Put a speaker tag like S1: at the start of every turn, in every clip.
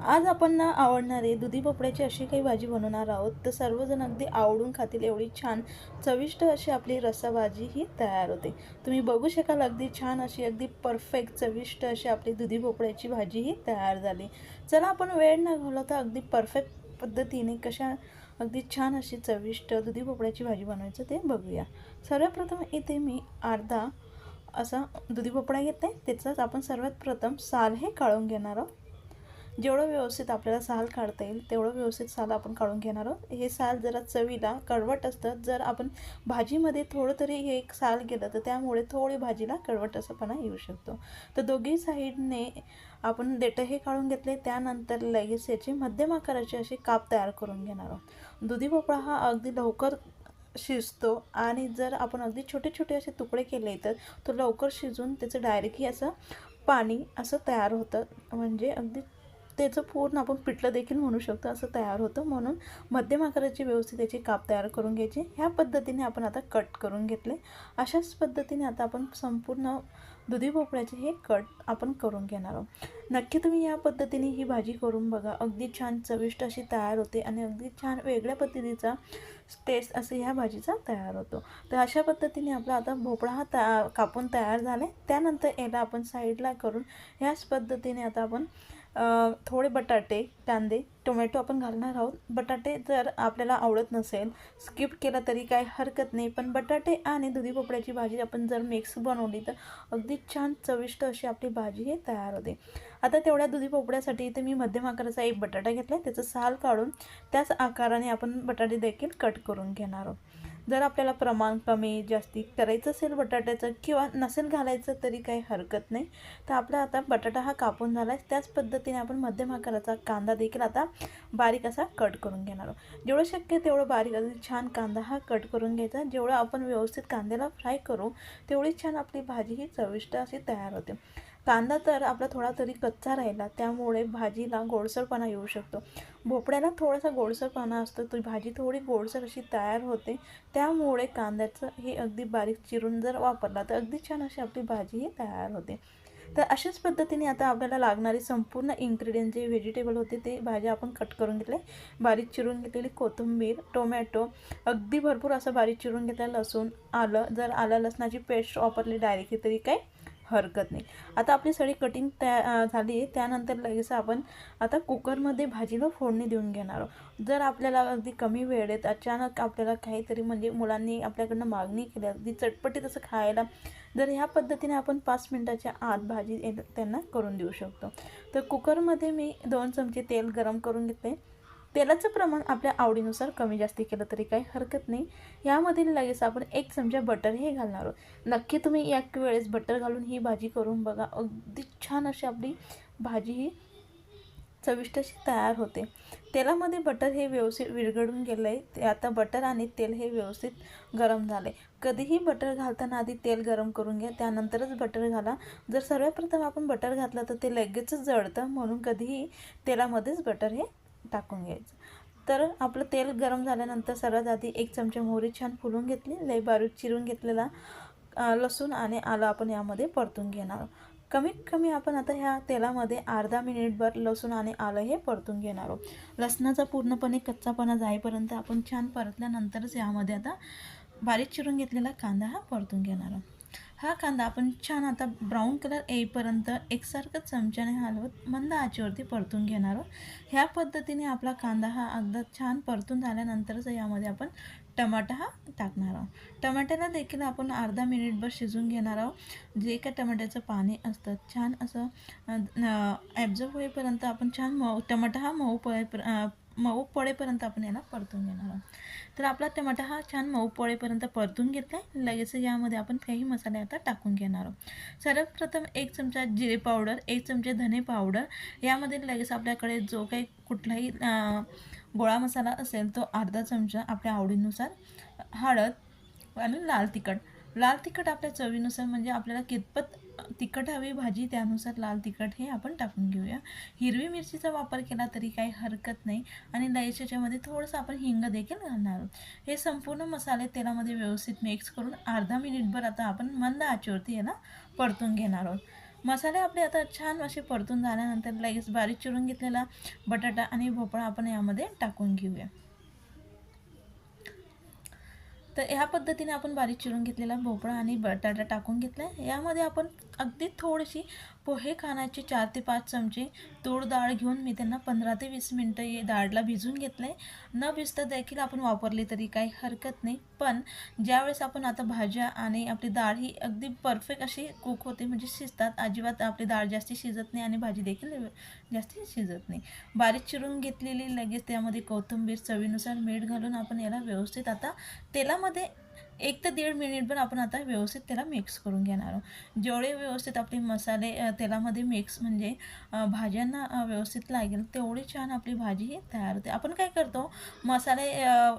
S1: आज आपण ना आवडणारे दुधी भोपळ्याची अशी काही भाजी बनवणार आहोत. तर सर्वजण अगदी आवडून खातील एवढी छान चविष्ट अशी आपली रस्साभाजी ही तयार होते. तुम्ही बघू शकाल अगदी छान अशी अगदी परफेक्ट चविष्ट अशी आपली दुधी भोपळ्याची भाजी ही तयार झाली. चला आपण वेळ न घालवता अगदी परफेक्ट पद्धतीने कशा अगदी छान अशी चविष्ट दुधी भोपळ्याची भाजी बनवायचं ते बघूया. सर्वप्रथम इथे मी अर्धा असा दुधी भोपळा घेते त्याचाच आपण सर्वात प्रथम साल हे काढून घेणार आहोत. जेवढं व्यवस्थित आपल्याला साल काढता येईल तेवढं व्यवस्थित साल आपण काढून घेणार आहोत. हे साल जरा चवीला कडवट असतं. जर आपण भाजीमध्ये थोडं तरी हे एक साल गेलं तर त्यामुळे थोडी भाजीला कडवट असंपणा येऊ शकतो. तर दोघी साईडने आपण देठं हे काढून घेतले. त्यानंतर लगेच याची मध्यम आकाराचे असे काप तयार करून घेणार आहोत. दुधी भोपळा हा अगदी लवकर शिजतो आणि जर आपण अगदी छोटे छोटे असे तुकडे केले तर तो लवकर शिजून त्याचं डायरेक्टली असं पाणी असं तयार होतं. म्हणजे अगदी त्याचं पूर्ण आपण पिठलं देखील म्हणू शकतो असं तयार होतं. म्हणून मध्यम आकाराची व्यवस्थित त्याचे काप तयार करून घ्यायचे. ह्या पद्धतीने आपण आता कट करून घेतले. अशाच पद्धतीने आता आपण संपूर्ण दुधी भोपळ्याचे हे कट आपण करून घेणार आहोत. नक्की तुम्ही या पद्धतीने ही भाजी करून बघा. अगदी छान चविष्ट अशी तयार होते आणि अगदी छान वेगळ्या पद्धतीचा टेस्ट असं ह्या भाजीचा तयार होतो. तर अशा पद्धतीने आपला आता भोपळा हा तया कापून तयार झाला आहे त्यानंतर याला आपण साईडला करून ह्याच पद्धतीने आता आपण थोडे बटाटे कांदे टोमॅटो आपण घालणार आहोत. बटाटे जर आपल्याला आवडत नसेल स्किप केला तरी काही हरकत नाही. पण बटाटे आणि दुधी भोपळ्याची भाजी आपण जर मिक्स बनवली तर अगदी छान चविष्ट अशी आपली भाजी हे तयार होते. आता तेवढ्या दुधी भोपळ्यासाठी इथे मी मध्यम आकाराचा एक बटाटा घेतला आहे त्याचं साल काढून त्याच आकाराने आपण बटाटे देखील कट करून घेणार आहोत. जर आपल्याला प्रमाण कमी जास्ती करायचं असेल बटाट्याचं किंवा नसेल घालायचं तरी काही हरकत नाही. तर आपला आता बटाटा हा कापून झाला आहे त्याच पद्धतीने आपण मध्यम आकाराचा कांदा देखील आता बारीक असा कट करून घेणार आहोत. जेवढं शक्य तेवढं बारीक अगदी छान कांदा हा कट करून घ्यायचा. जेवढं आपण व्यवस्थित कांद्याला फ्राय करू तेवढी छान आपली भाजी ही चविष्ट अशी तयार होते. कांदा तर आपला थोडा तरी कच्चा राहिला त्यामुळे भाजीला गोडसरपणा येऊ शकतो. भोपळ्याला थोडासा गोडसरपणा असतो ती भाजी थोडी गोडसर अशी तयार होते. त्यामुळे कांद्याचं हे अगदी बारीक चिरून जर वापरला तर अगदी छान अशी आपली भाजी ही तयार होते. तर अशाच पद्धतीने आता आपल्याला लागणारे संपूर्ण इन्ग्रेडियंट जे व्हेजिटेबल होते ते भाज्या आपण कट करून घेतले. बारीक चिरून घेतलेली कोथिंबीर टोमॅटो अगदी भरपूर असं बारीक चिरून घेतलं लसूण आलं जर आलं लसणाची पेस्ट वापरली डायरेक्टली तरी काही हरकत नाही. आता आपली सगळी कटिंग तया झाली आहे त्यानंतर लगेच आपण आता कुकरमध्ये भाजीला फोडणी देऊन घेणार आहोत. जर आपल्याला अगदी कमी वेळेत अचानक आपल्याला काहीतरी म्हणजे मुलांनी आपल्याकडनं मागणी केली अगदी चटपटीत असं खायला जर ह्या पद्धतीने आपण पाच मिनटाच्या आत भाजी त्यांना करून देऊ शकतो. तर कुकरमध्ये मी दोन चमचे तेल गरम करून घेतले तेलाचं प्रमाण आपल्या आवडीनुसार कमी जास्ती केलं तरी काही हरकत नाही. यामध्ये लगेच आपण एक चमचा बटर हे घालणार आहोत. नक्की तुम्ही या वेळेस बटर घालून ही भाजी करून बघा. अगदी छान अशी आपली भाजी ही चविष्ट अशी तयार होते. तेलामध्ये बटर हे व्यवस्थित विरघळून गेलं आहे ते आता बटर आणि तेल हे व्यवस्थित गरम झाले कधीही बटर घालताना आधी तेल गरम करून घ्या. त्यानंतरच बटर घाला. जर सर्वप्रथम आपण बटर घातलं तर ते लगेचच जळतं. म्हणून कधीही तेलामध्येच बटर हे टाकून घ्यायचं. तर आपलं तेल गरम झाल्यानंतर सर्वात आधी एक चमचे मोहरी छान फुलून घेतली लई बारीक चिरून घेतलेला लसूण आणि आलं आपण यामध्ये परतून घेणार. कमीत कमी आपण आता ह्या तेलामध्ये अर्धा मिनिटभर लसूण आणि आलं हे परतून घेणार आहोत. लसणाचा पूर्णपणे कच्चापणा जाईपर्यंत आपण छान परतल्यानंतरच यामध्ये आता बारीक चिरून घेतलेला कांदा हा परतून घेणार आहोत. हा कांदा आपण छान आता ब्राऊन कलर येईपर्यंत एकसारखं चमच्याने हलवत मंद आचेवरती परतून घेणार आहोत. ह्या पद्धतीने आपला कांदा हा अगदा छान परतून झाल्यानंतरच यामध्ये आपण टमाटा हा टाकणार आहोत. टमाट्याला देखील आपण अर्धा मिनिटभर शिजून घेणार आहोत. जे काय टमाट्याचं पाणी असतं छान असं ॲब्झर्व होईपर्यंत आपण छान मऊ टमाटा हा मऊ पळे मऊ पडेपर्यंत आपण याला परतून घेणार आहोत. तर आपला टमाटा हा छान मऊ पडेपर्यंत परतून घेतला आहे लगेच यामध्ये आपण काही मसाले आता टाकून घेणार आहोत. सर्वप्रथम एक चमचा जिरे पावडर एक चमचे धने पावडर. यामध्ये लगेच आपल्याकडे जो काही कुठलाही गोळा मसाला असेल तो अर्धा चमचा आपल्या आवडीनुसार हळद आणि लाल तिखट. लाल तिखट आपल्या चवीनुसार म्हणजे आपल्याला कितपत तिखट हवी भाजी त्यानुसार लाल तिखट हे आपण टाकून घेऊया. हिरवी मिरचीचा वापर केला तरी काही हरकत नाही आणि लगेच याच्यामध्ये थोडंसं आपण हिंग देखील घालणार आहोत. हे संपूर्ण मसाले तेलामध्ये व्यवस्थित मिक्स करून अर्धा मिनिटभर आता आपण मंद आचेवरती याला परतून घेणार आहोत. मसाले आपले आता छान असे परतून झाल्यानंतर लगेच बारीक चिरून घेतलेला बटाटा आणि भोपळा आपण यामध्ये टाकून घेऊया. तर ह्या पद्धतीने आपण बारीक चिरून घेतलेला भोपळा आणि बटाटा टाकून घेतला आहे. यामध्ये आपण अगदी थोडीशी पोहे खाण्याचे चार ते पाच चमचे तूर डाळ घेऊन मी त्यांना पंधरा ते वीस मिनटं हे डाळला भिजून घेतलं आहे न भिजता देखील आपण वापरली तरी काही हरकत नाही. पण ज्यावेळेस आपण आता भाज्या आणि आपली डाळ ही अगदी परफेक्ट अशी कुक होते म्हणजे शिजतात अजिबात आपली डाळ जास्ती शिजत नाही आणि भाजी देखील जास्ती शिजत नाही. बारीक चिरून घेतलेली लगेच त्यामध्ये कोथिंबीर चवीनुसार मीठ घालून आपण याला व्यवस्थित आता तेलामध्ये एक ते दीड मिनिटभर आपण आता व्यवस्थित त्याला मिक्स करून घेणार आहोत. जेवढे व्यवस्थित आपले मसाले तेलामध्ये मिक्स म्हणजे भाज्यांना व्यवस्थित लागेल तेवढी छान आपली भाजी ही तयार होते. आपण काय करतो मसाले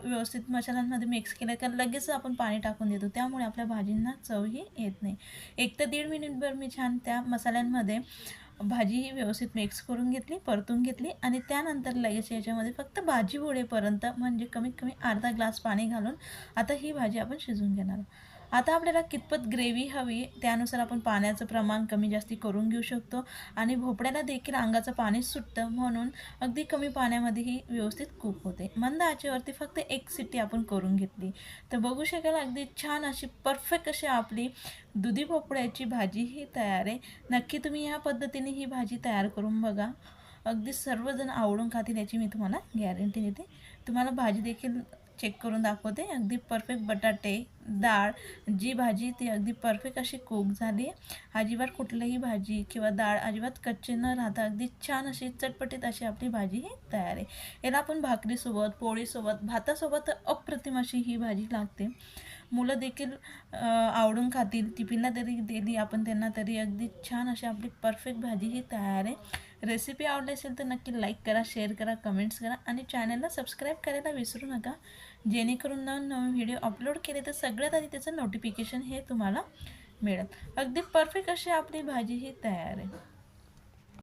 S1: व्यवस्थित मसाल्यांमध्ये मिक्स केले का लगेच आपण पाणी टाकून देतो. त्यामुळे आपल्या भाजींना चवही येत नाही. एक ते दीड मिनिटभर मी छान त्या मसाल्यांमध्ये भाजी ही व्यवस्थित मिक्स करून घेतली परतून घेतली आणि त्यानंतर लगेच याच्यामध्ये फक्त भाजी होडेपर्यंत म्हणजे कमीत कमी अर्धा ग्लास पाणी घालून आता ही भाजी आपण शिजवून घेणार आहोत. आता आपल्याला कितपत ग्रेव्ही हवी त्यानुसार आपण पाण्याचं प्रमाण कमी जास्ती करून घेऊ शकतो आणि भोपळ्याला देखील अंगाचं पाणी सुटतं म्हणून अगदी कमी पाण्यामध्ये ही व्यवस्थित कुक होते. मंद आचेवरती फक्त एक सिटी आपण करून घेतली. तर बघू शकाल अगदी छान अशी परफेक्ट अशी आपली दुधी भोपळ्याची भाजी ही तयार आहे. नक्की तुम्ही ह्या पद्धतीने ही भाजी तयार करून बघा. अगदी सर्वजण आवडून खातील याची मी तुम्हाला गॅरंटी देते. तुम्हाला भाजी देखील चेक करून दाखवते. अगदी परफेक्ट बटाटे डाळ जी भाजी ती अगदी परफेक्ट अशी कुक झाली. अजिबात कुठलीही भाजी किंवा डाळ अजिबात कच्चे न राहता अगदी छान अशी चटपटीत अशी आपली भाजी ही तयार आहे. याला आपण भाकरीसोबत पोळीसोबत भातासोबत अप्रतिम अशी ही भाजी लागते. मुलं देखील आवडून खातील. टिफिनला तरी दिली आपण त्यांना तरी अगदी छान अशी आपली परफेक्ट भाजी ही तयार आहे. रेसिपी आवडली असेल तर नक्की लाईक करा शेअर करा कमेंट्स करा आणि चॅनलला सबस्क्राईब करायला विसरू नका. जेणेकरून नवीन नवीन व्हिडिओ अपलोड केले तर सगळ्यात आधी त्याचं नोटिफिकेशन हे तुम्हाला मिळेल. अगदी परफेक्ट अशी आपली भाजी ही तयार आहे.